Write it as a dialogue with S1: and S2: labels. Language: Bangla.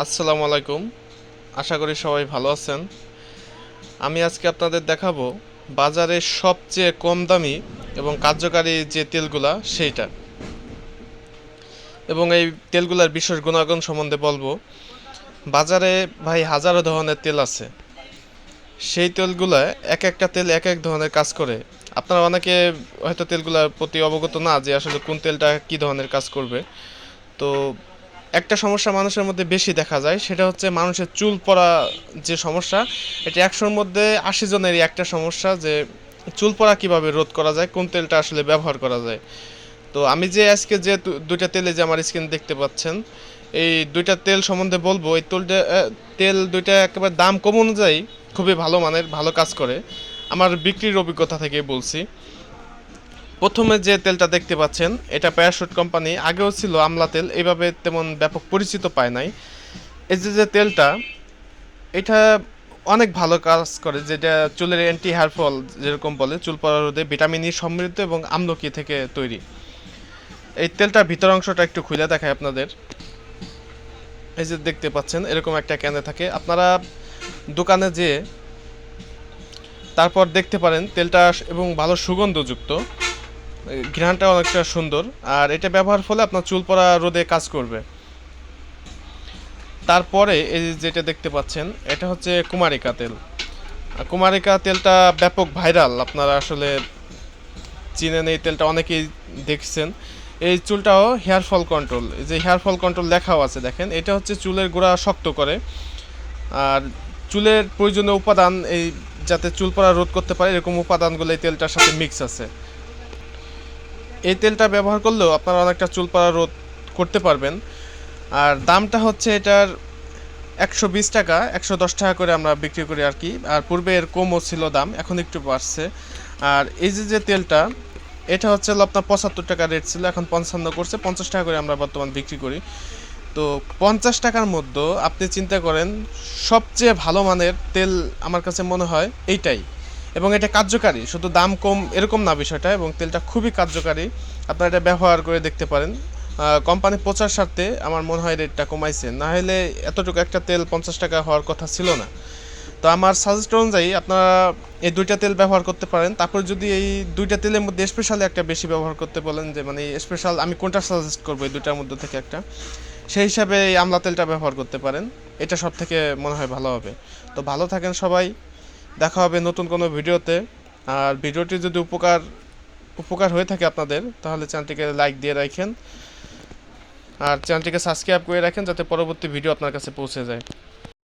S1: আসসালামু আলাইকুম। আশা করি সবাই ভালো আছেন। আমি আজকে আপনাদের দেখাবো বাজারে সবচেয়ে কম দামি এবং কার্যকারী যে তেলগুলা, সেইটা। এবং এই তেলগুলার বিশেষ গুণাগুণ সম্বন্ধে বলব। বাজারে ভাই হাজারো ধরনের তেল আছে। সেই তেলগুলা এক একটা তেল এক এক ধরনের কাজ করে। আপনারা অনেকে হয়তো তেলগুলার প্রতি অবগত না যে আসলে কোন তেলটা কী ধরনের কাজ করবে। তো একটা সমস্যা মানুষের মধ্যে বেশি দেখা যায়, সেটা হচ্ছে মানুষের চুল পড়া যে সমস্যা, এটা একশোর মধ্যে আশি জনেরই একটা সমস্যা যে চুল পড়া কীভাবে রোধ করা যায়, কোন তেলটা আসলে ব্যবহার করা যায়। তো আমি যে আজকে যে দুইটা তেলে যে আমার স্কিন দেখতে পাচ্ছেন, এই দুইটা তেল সম্বন্ধে বলব, এই তেলটা তেল দুইটা একেবারে দাম কম অনুযায়ী খুবই ভালো মানের, ভালো কাজ করে। আমার বিক্রির অভিজ্ঞতা থেকে বলছি। প্রথমে যে তেলটা দেখতে পাচ্ছেন, এটা প্যারাশুট কোম্পানি আগেও ছিল আমলা তেল, এইভাবে তেমন ব্যাপক পরিচিত পায় নাই। এই যে যে তেলটা, এটা অনেক ভালো কাজ করে, যেটা চুলের অ্যান্টি হেয়ার ফল যেরকম বলে, চুল পড়া রোধে ভিটামিন ই সমৃদ্ধ এবং আমলকি থেকে তৈরি। এই তেলটার ভিতর অংশটা একটু খুলে দেখায় আপনাদের। এই যে দেখতে পাচ্ছেন, এরকম একটা ক্যানে থাকে। আপনারা দোকানে যেয়ে তারপর দেখতে পারেন তেলটা এবং ভালো সুগন্ধযুক্ত। ঘ্রাণটা অনেকটা সুন্দর। আর এটা ব্যবহার ফলে আপনার চুল পড়া রোদে কাজ করবে। তারপরে এই যেটা দেখতে পাচ্ছেন, এটা হচ্ছে কুমারিকা তেল। কুমারিকা তেলটা ব্যাপক ভাইরাল, আপনারা আসলে চিনেন এই তেলটা অনেকেই দেখছেন। এই চুলটাও হেয়ার ফল কন্ট্রোল, এই যে হেয়ার ফল কন্ট্রোল লেখাও আছে, দেখেন। এটা হচ্ছে চুলের গোড়া শক্ত করে। আর চুলের প্রয়োজনীয় উপাদান এই যাতে চুল পড়া রোধ করতে পারে, এরকম উপাদানগুলো এই তেলটার সাথে মিক্স আছে। এই তেলটা ব্যবহার করলেও আপনারা অনেকটা চুল পড়া রোধ করতে পারবেন। আর দামটা হচ্ছে এটার একশো বিশ টাকা, একশো দশ টাকা করে আমরা বিক্রি করি আর কি। আর পূর্বে এর কমও ছিল দাম, এখন একটু বাড়ছে। আর এই যে যে তেলটা, এটা হচ্ছে আপনার পঁচাত্তর টাকা রেট ছিল, এখন পঞ্চান্ন করছে, পঞ্চাশ টাকা করে আমরা বর্তমান বিক্রি করি। তো পঞ্চাশ টাকার মধ্যে আপনি চিন্তা করেন, সবচেয়ে ভালো মানের তেল আমার কাছে মনে হয় এইটাই। এবং এটা কার্যকারী, শুধু দাম কম এরকম না বিষয়টা, এবং তেলটা খুবই কার্যকারী। আপনারা এটা ব্যবহার করে দেখতে পারেন। কোম্পানি প্রচার স্বার্থে আমার মনে হয় রেটটা কমাইছে। না হলে এতটুকু একটা তেল পঞ্চাশ টাকা হওয়ার কথা ছিল না। তো আমার সাজেস্ট অনুযায়ী আপনারা এই দুইটা তেল ব্যবহার করতে পারেন। তারপর যদি এই দুইটা তেলের মধ্যে স্পেশালি একটা বেশি ব্যবহার করতে বলেন যে মানে স্পেশাল আমি কোনটা সাজেস্ট করব এই দুইটার মধ্যে থেকে একটা, সেই হিসাবে এই আমলা তেলটা ব্যবহার করতে পারেন। এটা সব থেকে মনে হয় ভালো হবে। তো ভালো থাকেন সবাই। দেখা হবে নতুন কোনো ভিডিওতে। আর ভিডিওটি যদি উপকার উপকার হয়ে থাকে আপনাদের, তাহলে চ্যানেলটিকে লাইক দিয়ে রাখেন। আর চ্যানেলটিকে সাবস্ক্রাইব করে রাখেন যাতে পরবর্তী ভিডিও আপনার কাছে পৌঁছে যায়।